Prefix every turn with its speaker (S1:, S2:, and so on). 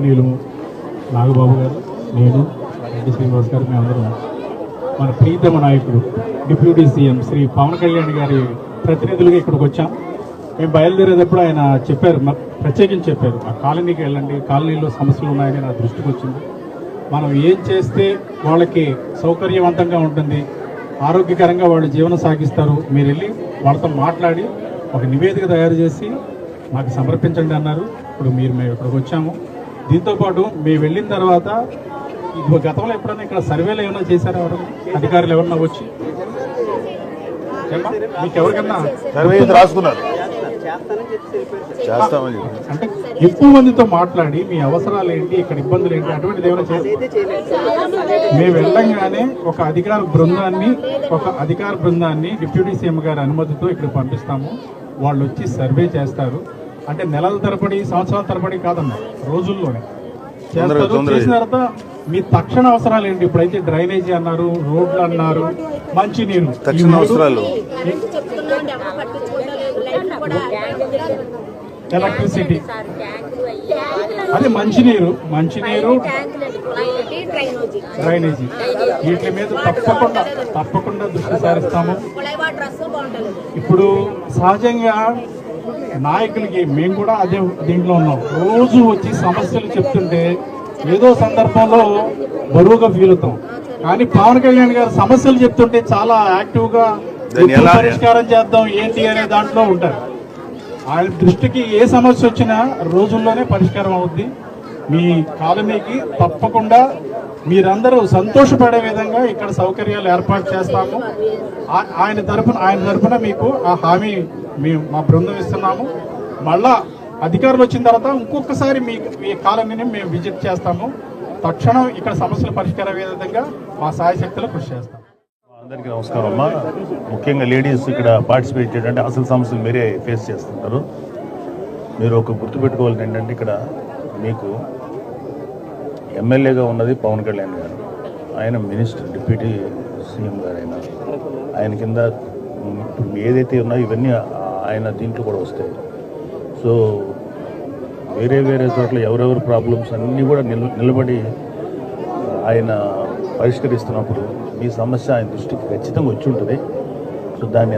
S1: గౌరవనీయులు నాగబాబు గారు నేను రెడ్డి శ్రీనివాస్ గారు మేమందరం మన ప్రీతమ నాయకుడు డిప్యూటీ సీఎం శ్రీ పవన్ కళ్యాణ్ గారి ప్రతినిధులుగా ఇక్కడికి వచ్చాం. మేము బయలుదేరేటప్పుడు ఆయన చెప్పారు ప్రత్యేకించి చెప్పారు ఆ కాలనీకి వెళ్ళండి కాలనీలో సమస్యలు ఉన్నాయని నా దృష్టికి వచ్చింది. మనం ఏం చేస్తే వాళ్ళకి సౌకర్యవంతంగా ఉంటుంది ఆరోగ్యకరంగా వాళ్ళు జీవనం సాగిస్తారు మీరు వెళ్ళి వాళ్ళతో మాట్లాడి ఒక నివేదిక తయారు చేసి మాకు సమర్పించండి అన్నారు. ఇప్పుడు మీరు మేము ఇక్కడికి వచ్చాము. దీంతోపాటు మేము వెళ్ళిన తర్వాత గతంలో ఎప్పుడైనా ఇక్కడ సర్వేలు ఏమైనా చేశారా ఎవరైనా? అధికారులు ఎవరన్నా వచ్చి? మీకు ఎవరికన్నా
S2: సర్వే రాసుకున్నారు. చేస్తామని.
S1: అంటే ఎక్కువ మందితో మాట్లాడి మీ అవసరాలు ఏంటి ఇక్కడ ఇబ్బందులు ఏంటి అటువంటిది ఏమైనా చేస్తారు మేము వెళ్ళంగానే ఒక అధికార బృందాన్ని ఒక అధికార బృందాన్ని డిప్యూటీ సీఎం గారి అనుమతితో ఇక్కడ పంపిస్తాము. వాళ్ళు వచ్చి సర్వే చేస్తారు. అంటే నెలల తరబడి సంవత్సరాల తరబడి కాదన్న రోజుల్లోనే. చేస్తారు. చేసిన తర్వాత మీ తక్షణ అవసరాలు ఏంటి? ఇప్పుడైతే డ్రైనేజీ అన్నారు రోడ్లు అన్నారు మంచినీరు. ఈ
S2: తక్షణ అవసరాలు.
S1: ఎలక్ట్రిసిటీ. అదే మంచినీరు మంచినీరు
S3: డ్రైనేజీ.
S1: డ్రైనేజీ వీటి మీద తప్పకుండా తప్పకుండా దృష్టి సారిస్తాము. ఇప్పుడు సహజంగా నాయకులకి మేము కూడా అదే దీంట్లో ఉన్నాం. రోజు వచ్చి సమస్యలు చెప్తుంటే ఏదో సందర్భంలో బరువుగా ఫీల్ అవుతాం. కానీ పవన్ కళ్యాణ్ గారు సమస్యలు చెప్తుంటే చాలా యాక్టివ్గా
S2: దాన్ని
S1: ఎప్పుడు
S2: ఎలా-
S1: పరిష్కారం చేద్దాం ఏంటి అనే దాంట్లో ఉంటారు. ఆయన దృష్టికి ఏ సమస్య వచ్చినా రోజుల్లోనే పరిష్కారం అవుద్ది. మీ కాలనీకి తప్పకుండా మీరందరూ సంతోషపడే విధంగా ఇక్కడ సౌకర్యాలు ఏర్పాటు చేస్తాము. ఆ- ఆయన తరపున ఆయన తరఫున మీకు ఆ హామీ మేము మా బృందం ఇస్తున్నాము. మళ్ళా అధికారులు వచ్చిన తర్వాత ఇంకొకసారి మీ మీ కాలనీని మేము విజిట్ చేస్తాము. తక్షణం ఇక్కడ సమస్యలు పరిష్కారం అయ్యే విధంగా మా సాయశక్తులు కృషి చేస్తాం
S2: అందరికీ నమస్కారం అమ్మా. ముఖ్యంగా లేడీస్ ఇక్కడ పార్టిసిపేట్ చేయడానికి అసలు సమస్యలు మీరే ఫేస్ చేస్తుంటారు. మీరు ఒక గుర్తుపెట్టుకోవాల్సింది ఏంటంటే ఇక్కడ మీకు ఎమ్మెల్యేగా ఉన్నది పవన్ కళ్యాణ్ గారు. ఆయన మినిస్టర్ డిప్యూటీ సీఎం గారు ఆయన ఆయన కింద ఇప్పుడు ఏదైతే ఉన్నాయో ఇవన్నీ ఆయన దీంట్లో కూడా వస్తాయి. సో వేరే వేరే చోట్ల ఎవరెవరి ప్రాబ్లమ్స్ అన్నీ కూడా నిల నిలబడి ఆయన పరిష్కరిస్తున్నప్పుడు మీ సమస్య ఆయన దృష్టికి ఖచ్చితంగా వచ్చి ఉంటుంది. సో దాన్ని